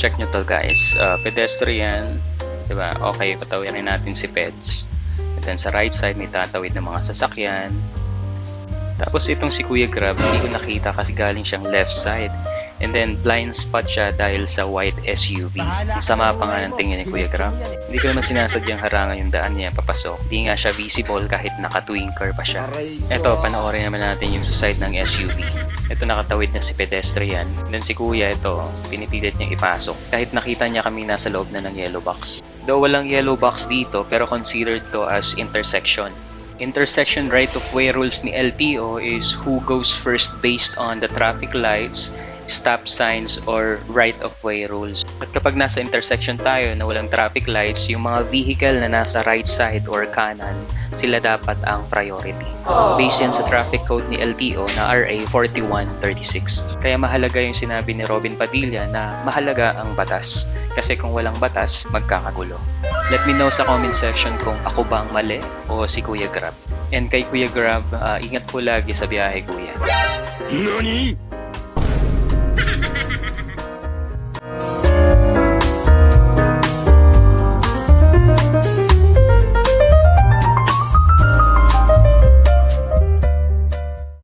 check nyo to guys. Uh, pedestrian, diba? Okay, patawirin natin si Peds. And then sa right side, may tatawid ng mga sasakyan. Tapos itong si Kuya Grab, hindi ko nakita kasi galing siyang left side. And then blind spot siya dahil sa white SUV. Sama pa nga ng tingin ni Kuya Grab. Hindi ko naman sinasadyang harangan yung daan niya papasok. Hindi nga siya visible kahit naka-twinker pa siya. Ito, panoorin naman natin yung sa side ng SUV. Ito nakatawid na si pedestrian. Then si kuya ito, pinipilit niyang ipasok. Kahit nakita niya kami nasa loob na ng yellow box. Though walang yellow box dito, pero considered to as intersection. Intersection right of way rules ni LTO is who goes first based on the traffic lights, stop signs, or right of way rules. At kapag nasa intersection tayo na walang traffic lights, yung mga vehicle na nasa right side or kanan, sila dapat ang priority. Based yan sa traffic code ni LTO na RA 4136. Kaya mahalaga yung sinabi ni Robin Padilla na mahalaga ang batas. Kasi kung walang batas, magkakagulo. Let me know sa comment section kung ako bang mali o si Kuya Grab. And kay Kuya Grab, ah, ingat po lagi sa biyahe Kuya. NANI